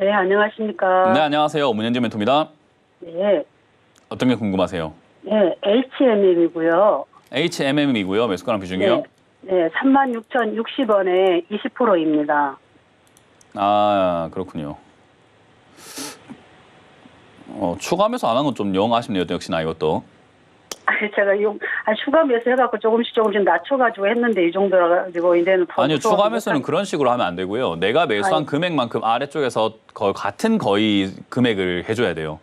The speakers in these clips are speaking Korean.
네, 안녕하십니까. 네, 안녕하세요. 문현재 멘토입니다. 네, 어떤 게 궁금하세요? 네, HMM이고요. HMM이고요. 매수가랑 비중이요? 네, 네, 36,060원에 20%입니다. 아, 그렇군요. 어, 추가 매수 안한 건 좀 영 아쉽네요. 또 역시나 이것도. 아니, 제가 용, 아, 추가 매수 해갖고 조금씩 조금씩 낮춰가지고 했는데 이 정도라 가지고 이제는 더 아니요, 무서워서 추가 매수는 그런 식으로 하면 안 되고요. 내가 매수한 아니. 금액만큼 아래쪽에서 거 같은 거의 금액을 해줘야 돼요.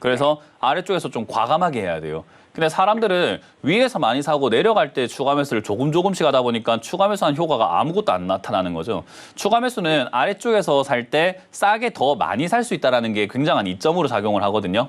그래서 아래쪽에서 좀 과감하게 해야 돼요. 근데 사람들은 위에서 많이 사고 내려갈 때 추가 매수를 조금 조금씩 하다 보니까 추가 매수한 효과가 아무것도 안 나타나는 거죠. 추가 매수는 아래쪽에서 살 때 싸게 더 많이 살 수 있다는 게 굉장한 이점으로 작용을 하거든요.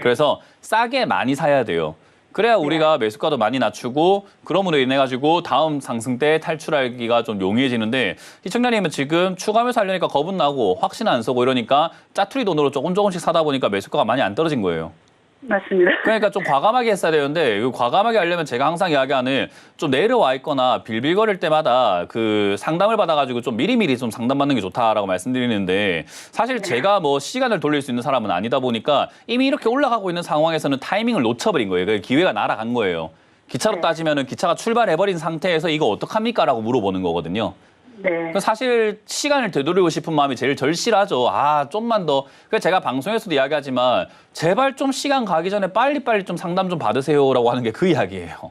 그래서 싸게 많이 사야 돼요. 그래야 우리가 매수가도 많이 낮추고 그럼으로 인해 가지고 다음 상승 때 탈출하기가 좀 용이해지는데 시청자님은 지금 추가 매수 하려니까 겁은 나고 확신 안 쓰고 이러니까 짜투리 돈으로 조금 조금씩 사다 보니까 매수가가 많이 안 떨어진 거예요. 맞습니다. 그러니까 좀 과감하게 했어야 되는데 이 과감하게 하려면 제가 항상 이야기하는 좀 내려와 있거나 빌빌거릴 때마다 그 상담을 받아가지고 좀 미리미리 좀 상담받는 게 좋다라고 말씀드리는데 사실 제가 뭐 시간을 돌릴 수 있는 사람은 아니다 보니까 이미 이렇게 올라가고 있는 상황에서는 타이밍을 놓쳐버린 거예요. 그 기회가 날아간 거예요. 기차로 네. 따지면은 기차가 출발해버린 상태에서 이거 어떡합니까 라고 물어보는 거거든요. 네. 그 사실 시간을 되돌리고 싶은 마음이 제일 절실하죠. 아, 좀만 더. 그래서 제가 방송에서도 이야기하지만 제발 좀 시간 가기 전에 빨리빨리 좀 상담 좀 받으세요라고 하는 게 그 이야기예요.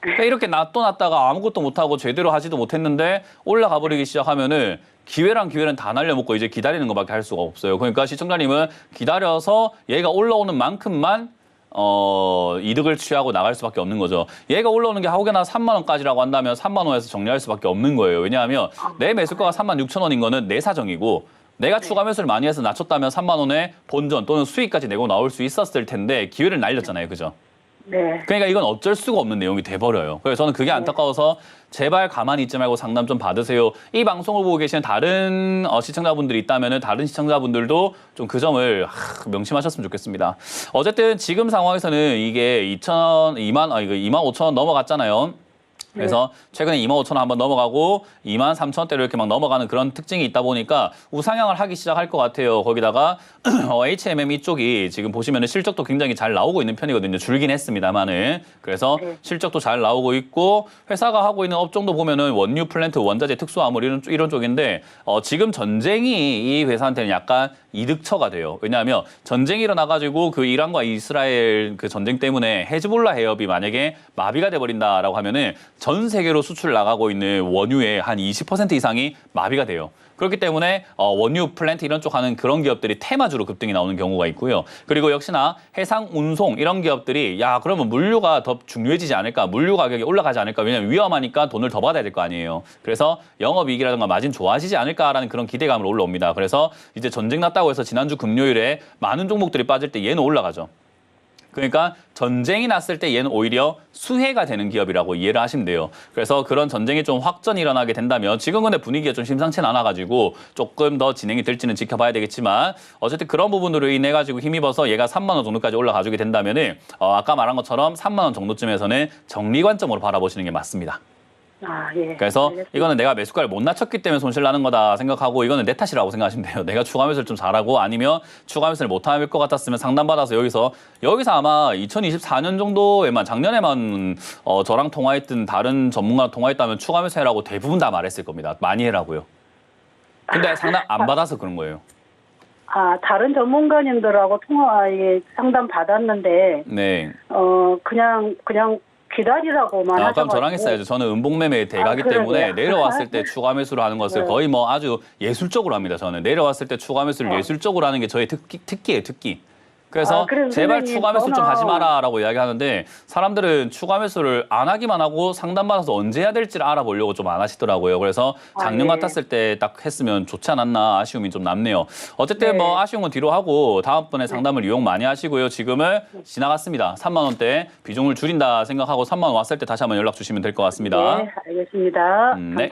그러니까 이렇게 놔둬놨다가 아무것도 못하고 제대로 하지도 못했는데 올라가 버리기 시작하면은 기회랑 기회는 다 날려먹고 이제 기다리는 것밖에 할 수가 없어요. 그러니까 시청자님은 기다려서 얘가 올라오는 만큼만 어, 이득을 취하고 나갈 수밖에 없는 거죠. 얘가 올라오는 게 혹여나 3만 원까지라고 한다면 3만 원에서 정리할 수밖에 없는 거예요. 왜냐하면 내 매수가가 3만 6천 원인 거는 내 사정이고 내가 추가 매수를 많이 해서 낮췄다면 3만 원의 본전 또는 수익까지 내고 나올 수 있었을 텐데 기회를 날렸잖아요. 그죠? 네. 그러니까 이건 어쩔 수가 없는 내용이 돼버려요. 그래서 저는 그게 안타까워서 제발 가만히 있지 말고 상담 좀 받으세요. 이 방송을 보고 계시는 다른 어, 시청자분들이 있다면 다른 시청자분들도 좀 그 점을 하, 명심하셨으면 좋겠습니다. 어쨌든 지금 상황에서는 이게 2천, 2만, 아, 이거 2만 5천 원 넘어갔잖아요. 그래서 최근에 2만 5천 원 한번 넘어가고 2만 3천 원대로 이렇게 막 넘어가는 그런 특징이 있다 보니까 우상향을 하기 시작할 것 같아요. 거기다가 어, HMM 이쪽이 지금 보시면은 실적도 굉장히 잘 나오고 있는 편이거든요. 줄긴 했습니다만은 그래서 네. 실적도 잘 나오고 있고 회사가 하고 있는 업종도 보면은 원유 플랜트, 원자재 특수화물 이런 쪽- 이런 쪽인데 어, 지금 전쟁이 이 회사한테는 약간 이득처가 돼요. 왜냐하면 전쟁이 일어나가지고 그 이란과 이스라엘 그 전쟁 때문에 헤즈볼라 해협이 만약에 마비가 돼버린다라고 하면은 전 세계로 수출 나가고 있는 원유의 한 20% 이상이 마비가 돼요. 그렇기 때문에 어, 원유 플랜트 이런 쪽 하는 그런 기업들이 테마주로 급등이 나오는 경우가 있고요. 그리고 역시나 해상 운송 이런 기업들이 야 그러면 물류가 더 중요해지지 않을까? 물류 가격이 올라가지 않을까? 왜냐면 위험하니까 돈을 더 받아야 될 거 아니에요. 그래서 영업 이익이라든가 마진 좋아지지 않을까라는 그런 기대감을 올라옵니다. 그래서 이제 전쟁 났다고 해서 지난주 금요일에 많은 종목들이 빠질 때 얘는 올라가죠. 그러니까 전쟁이 났을 때 얘는 오히려 수혜가 되는 기업이라고 이해를 하시면 돼요. 그래서 그런 전쟁이 좀 확전이 일어나게 된다면 지금 근데 분위기가 좀 심상치는 않아가지고 조금 더 진행이 될지는 지켜봐야 되겠지만 어쨌든 그런 부분으로 인해 가지고 힘입어서 얘가 3만 원 정도까지 올라가주게 된다면은 어, 아까 말한 것처럼 3만 원 정도쯤에서는 정리 관점으로 바라보시는 게 맞습니다. 아, 예. 그래서 알겠습니다. 이거는 내가 매수가를 못 낮췄기 때문에 손실 나는 거다 생각하고 이거는 내 탓이라고 생각하시면 돼요. 내가 추가 매수를 좀 잘하고 아니면 추가 매수를 못 할 것 같았으면 상담받아서 여기서 여기서 아마 2024년 정도에만 작년에만 어, 저랑 통화했던 다른 전문가랑 통화했다면 추가 매수 해라고 대부분 다 말했을 겁니다. 많이 해라고요. 근데 상담 안 받아서 그런 거예요. 아, 다른 전문가님들하고 통화에 상담 받았는데, 네. 어, 그냥, 그냥 기다리라고만 아, 하셔가지고. 저랑 했어야죠. 저는 음봉매매 대가기 아, 그러게요. 때문에 내려왔을 때 추가 매수를 하는 것을 네. 거의 뭐 아주 예술적으로 합니다. 저는 내려왔을 때 추가 매수를 어. 예술적으로 하는 게 저의 특기, 특기예요, 특기. 그래서 아, 그래서 제발 추가 매수 좀 저는- 하지 마라라고 이야기하는데 사람들은 추가 매수를 안 하기만 하고 상담받아서 언제 해야 될지를 알아보려고 좀 안 하시더라고요. 그래서 아, 작년 네. 같았을 때 딱 했으면 좋지 않았나 아쉬움이 좀 남네요. 어쨌든 네. 뭐 아쉬운 건 뒤로 하고 다음번에 상담을 이용 많이 하시고요. 지금은 지나갔습니다. 3만 원대 비중을 줄인다 생각하고 3만 원 왔을 때 다시 한번 연락 주시면 될 것 같습니다. 네, 알겠습니다. 음, 네.